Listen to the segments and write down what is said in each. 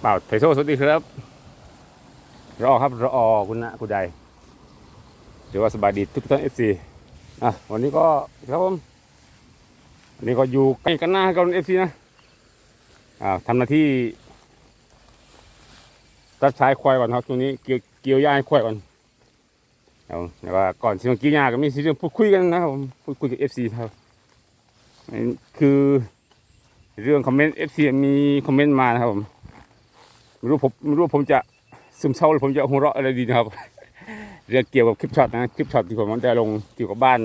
เปล่าไทโซสวัสดีครับ รอครับรอคุณนะคุณใดหรือว่าสบายดีทุกท่านเอฟซีอะวันนี้ก็ครับผมวันนี้ก็อยู่ใกล้กันหน้ากับเอฟซีนะอ่าทำหน้าที่ตัดชายควายก่อนครับช่วงนี้เกี่ยวเกี่ยวหญ้าให้ควายก่อนเอาแล้วก็ก่อนที่จะเกี่ยวหญ้าก็มีสิ่งพูดคุยกันนะครับผมพูดคุยกับเอฟซีครับคือเรื่องคอมเมนต์ FC มีคอมเมนต์มานะครับผม ไม่รู้ผมไม่รู้ผมจะซึมเศร้าหรือผมจะหัวเราะอะไรดีนะครับเรื่องเกี่ยวกับคลิปช็อตนะคลิปช็อตที่ผมได้ลงเกี่ยวกับบ้าน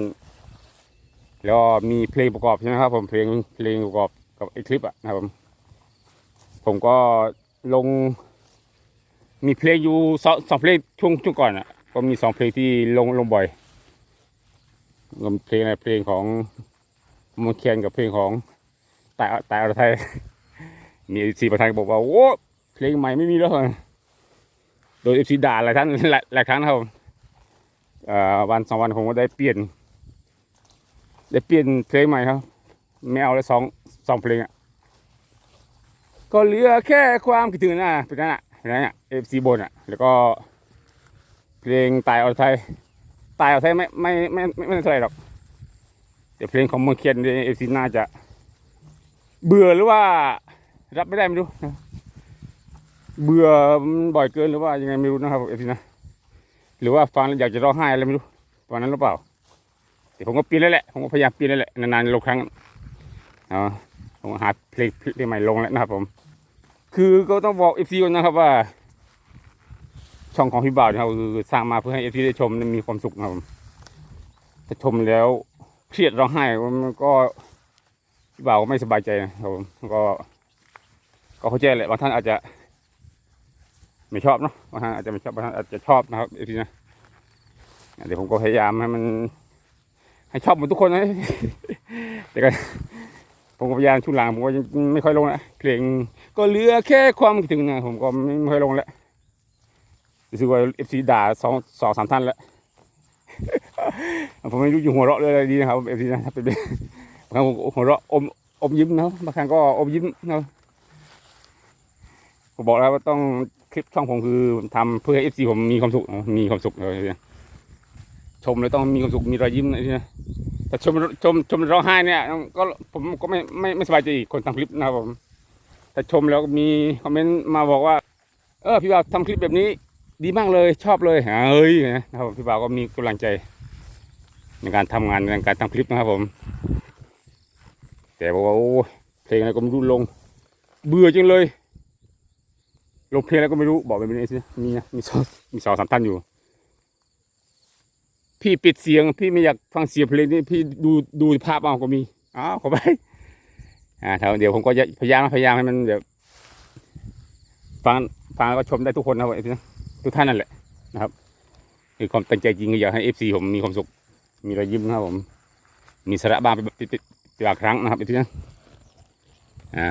แล้วมีเพลงประกอบใช่ไหมครับ ผมเพลงเพลงประกอบกับไอคลิปอะนะครับผมผมก็ลง มีเพลงอยู่สองสองเพลงช่วงช่วงก่อนอะก็มีสองเพลงที่ลงลงบ่อยก็เพลงอะไรเพลงของมอนเคียนกับเพลงของแต่แต่เรไทยมีสีประธานบอกว่าโอ้ เพลงใหม่ไม่มีแล้วโดยเอฟซีด่าหลายท่านหลายหลายครั้งนครับอ่อวันสองวันผมก็ได้เปลี่ยน ได้เปลี่ยนเพลงใหม่ครับ ไม่เอาแล้วสองสองเพลงอะก็เหลือแค่ความคิดถึงนะเป็นนั่นอะเป็นนั่นอะเอฟซีบนอะ แล้วก็ เพลงตายเอาไทยตายเอาไทยไม่ไม่ไม่ไม่ไม่เท่าไหร่หรอกแต่เพลงของเมืองเคียนเอฟซีน่าจะ เบื่อหรือว่า รับไม่ได้ไม่รู้นะ เบื่อบ่อยเกินหรือว่ายังไงไม่รู้นะครับเอฟซีนะหรือว่าฟังแล้วอยากจะร้องไห้อะไรไม่รู้ตอนนั้นหรือเปล่าแต่ผมก็ปีนแล้วแหละผมก็พยายามปีนแล้วแหละนานๆลงครั้งเอผมหาเพลงเพลงใหม่ลงแล้วนะครับผม คือก็ต้องบอกเอฟซีก่อนนะครับว่า ช่องของพี่บ่าวนะครับคือสร้างมาเพื่อให้เอฟซีได้ชมมีความสุขนะครับผมถ้าชมแล้วเครียดร้องไห้มันก็พี่บ่าวก็ไม่สบายใจนะครับผมก็ก็เข้าใจแหละบางท่านอาจจะ ไม่ชอบเนาะบางท่านอาจจะไม่ชอบบางท่านอาจจะชอบนะครับเอฟซีนะเดี๋ยวผมก็พยายามให้มัน ให้ชอบหมดทุกคนนะแต่ก็ผมก็พยายามช่วงหลังผมก็ยังไม่ค่อยลงละเพลงก็เหลือแค่ความคิดถึงนะผมก็ไม่ค่อยลงแล้วรู้สึกว่าเอฟซีด่าสองสองสามท่านแล้วผมไม่รู้อยู่หัวเราะเลยอะไรดีนะครับเอฟซีนะเป็นบางครั้งผมหัวเราะอมอมยิ้มนะบางครั้งก็อมยิ้มนะผมบอกแล้วว่าต้อง คลิปช่องผมคือทำเพื่อให้เอฟซีผมมีความสุขมีความสุขเลยชมเลยต้องมีความสุขมีรอยยิ้มนะที่แต่ชมชมชมร้องไห้เนี่ย ก็ผมก็ไม่ไม่ไม่สบายใจอีกคนทำคลิปนะครับผมแต่ชมแล้วมีคอมเมนต์มาบอกว่า เออพี่บ่าวทำคลิปแบบนี้ ดีมากเลยชอบเลยเฮ้ยนะครับพี่บ่าวก็มีกำลังใจ ในการทำงานในการทำคลิปนะครับผม แต่บอกว่าโอ้เพลงอะไรก็ไม่รู้ลง เบื่อจังเลย ลงเพลงอะไรก็ไม่รู้บอกไปเป็นไงสิมีนะมีสองมีสองสามท่านอยู่ พี่ปิดเสียง พี่ไม่อยากฟังเสียงเพลงนี้พี่ดูดูภาพเอาก็มีอ้าวขอไปอ่าเดี๋ยวผมก็จะพยายามพยายามให้มันแบบฟังฟังแล้วก็ชมได้ทุกคนนะครับนะทุกท่านนั่นแหละนะครับคือความตั้งใจจริงก็อยากให้เอฟซีผมมีความสุข มีรอยยิ้มนะครับผม มีสาระบ้างเป็นเป็นเป็นบางครั้งนะครับไอ้ที่นั่นอ่า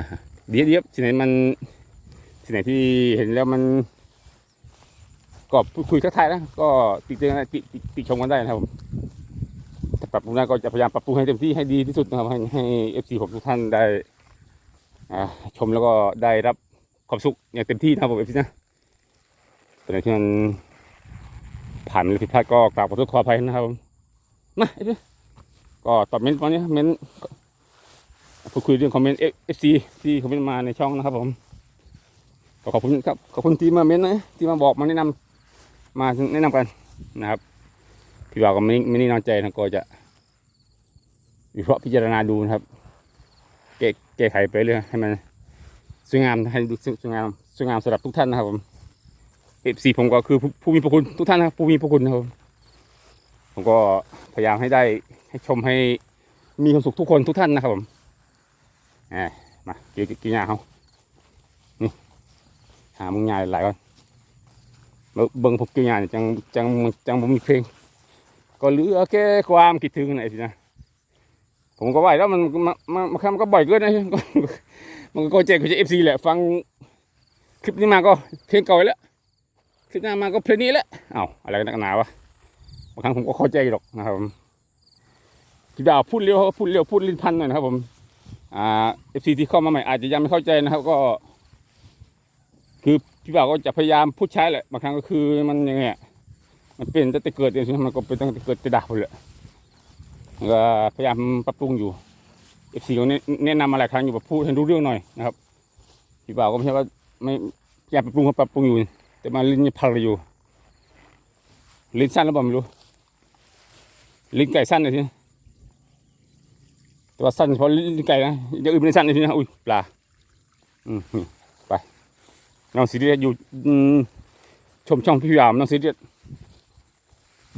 เดี๋ยวเดี๋ยวที่ไหนมัน ที่ไหนที่เห็นแล้วมันก็พูดคุยทักทายนะก็ติดเตือนติติติชมกันได้นะครับผมถ้าปรับปรุงได้ก็จะพยายามปรับปรุงให้เต็มที่ให้ดีที่สุดนะครับให้ให้เอฟซีผมทุกท่านได้ชมแล้วก็ได้รับความสุขอย่างเต็มที่นะครับผมเอฟซีนะตอนไหนที่มันผ่านหรือผิดพลาดก็กราบขอโทษขออภัยนะครับผมมาไอ้พี่ก็ตอบเมนต์ตอนนี้เมนต์พูดคุยเรื่องคอมเมนต์เอฟซีที่คอมเมนต์มาในช่องนะครับผม ก็ขอบคุณครับขอบคุณที่มาเมนนะที่มาบอกมาแนะนำมาแนะนำกันนะครับพี่บ่าวก็ไม่ไม่นิ่งนอนใจนะก็จะวิเคราะห์พิจารณาดูนะครับแก้แก้ไขไปเรื่อยให้มันสวยงามให้ดูสวยงามสวยงามสำหรับทุกท่านนะครับผมเอฟซีผมก็คือผู้ผู้มีพระคุณทุกท่านนะครับผู้มีพระคุณนะครับผมผมก็พยายามให้ได้ให้ชมให้มีความสุขทุกคนทุกท่านนะครับผมแหมมากินกินยาเขาามึงยาหลายก่อนเบิ่งเบิ่งผมกินยานี่จังจังจังผมมีเพลง ก็เหลือแค่ความคิดถึงไหนสินะผมก็ว่าแล้วมันมันมันมันมันก็บ่อยเกินนะมันก็เจ๊ก็จะเอฟซีแหละ ฟังคลิปนี้มาก็เพลงเก่าแล้วคลิปหน้ามาก็เพลงนี้แหละเอ้าอะไรกันนักหนาวะบางครั้งผมก็เข้าใจหรอกนะครับผมพี่ดาวพูดเร็วพูดเร็วพูดลิ้นพันหน่อยนะครับผมอ่าเอฟซีที่เข้ามาใหม่อาจจะยังไม่เข้าใจนะครับก็ คือพี่บ่าวก็จะพยายามพูดใช้แหละบางครั้งก็คือมันยังไงมันเป็นตั้งแต่เกิดเองมันก็เป็นตั้งแต่เกิดแต่ดับเลยแล้วก็พยายามปรับปรุงอยู่เอฟซีก็แนแนะนำมาหลายครั้งอยู่แบบพูดให้รู้เรื่องหน่อยนะครับพี่บ่าวก็ไม่ใช่ว่าไม่พยายามปรับปรุงก็ปรับปรุงอยู่ แต่มาลิ้นยังพังเลอยู่ลิ้นสั้นแล้วเปล่าไม่รู้ลิ้นไก่สั้นเลยทีนี้แต่ว่าสั้นเฉพาะลิ้นไก่นะอย่างอื่นไม่ได้สั้นเลยทีนะอุ้ยปลาอืม น้องซีเรียสอยู่ชมช่องพี่ยามน้องซีเรียส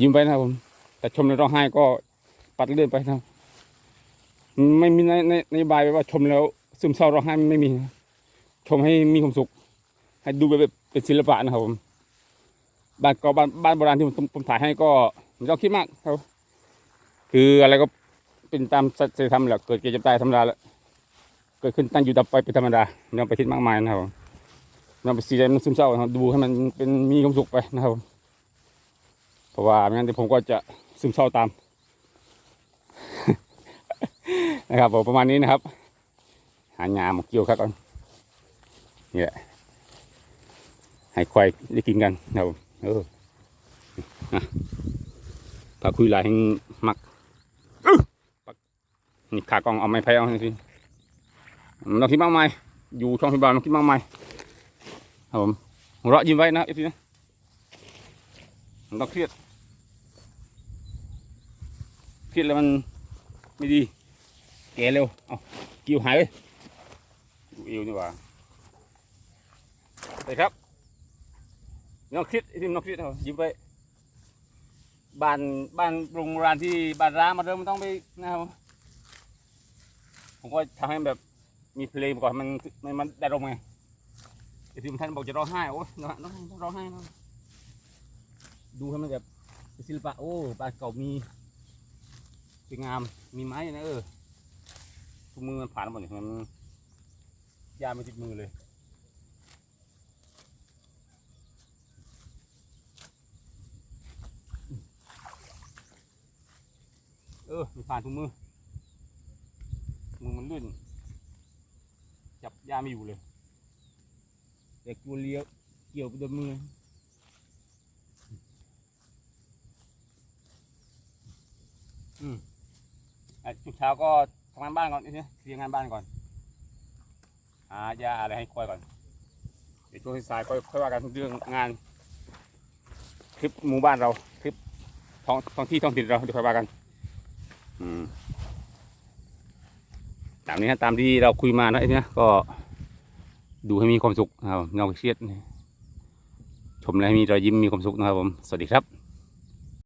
ยิ้มไปนะครับผม แต่ชมแล้วร้องไห้ก็ปัดเลื่อนไปนะไม่มีในในในบายว่าชมแล้ว ซึมเศร้าร้องไห้ไม่มีนะชมให้มีความสุข ให้ดูแบบเป็นศิลปะนะครับผมบ้านก็บ้านบ้านโบราณที่ผมผมถ่ายให้ก็ไม่ต้องคิดมากครับคืออะไรก็เป็นตามสัจธรรมแหละเกิดเกิดจะตายธรรมดาแหละเกิดขึ้นตั้งอยู่ดับไปเป็นธรรมดาไม่ต้องไปคิดมากมายนะครับ ผมไม่ต้องไปซีเรียสมันซึมเศร้านะครับดูให้มันเป็นมีความสุขไปนะครับผมเพราะว่าไม่งั้นเดี๋ยวผมก็จะซึมเศร้าตาม นะครับผมประมาณนี้นะครับ หาหยามเกี่ยวครับก่อนนี่แหละให้ควายได้กินกันนะครับเออนะพาคุยลายแห่งมักนี่ขากองเอาไม้ไผ่เอาสิมันต้องคิดมากมายอยู่ช่องพิบาลต้องคิดมากมาย ครับผมหัวเราะยิ้มไว้นะเอฟซีนะมันต้องเครียด เครียดแล้วมันไม่ดี แก่เร็ว เอากิ้วหายเลยดูเอวนี่ว่าไปครับน้องคิดไอ้ที่น้องคิดเอายิ้มไปบ้านบ้านโรงรานที่บ้านร้ามาเริ่มต้องไปนะครับผมก็ทำให้แบบมีเพลงก่อนมันมันได้ลมไง ไอ้ที่ท่านบอกจะร้องไห้โอ้ยร้องไห้ร้องไห้ร้องไห้ดูให้มันแบบศิลปะโอ้บ้าเก่ามีสวยงามมีไม้นะเออทุกมือมันผ่านหมดเนี่ยมันยาไม่ติดมือเลยเออมันผ่านทุกมือมือมันลื่นจับยาไม่อยู่เลย แต่กลัวเลี้ยวเกี่ยวไปโดนมืออืมอะทุกเช้าก็ทำงานบ้านก่อนนี่เคลียร์งานบ้านก่อนหายาอะไรให้ควายก่อน เดี๋ยวช่วงสายค่อยค่อยว่ากันเรื่องงานคลิปหมู่บ้านเราคลิปท้องท้องที่ท้องถิ่นเราเดี๋ยวค่อยว่ากัน อืมตามนี้นะตามที่เราคุยมานะไอ้เนี่ยก็ ดูให้มีความสุขนะครับเงาเครียดชมแล้วให้มีรอยยิ้มมีความสุขนะครับผม สวัสดีครับ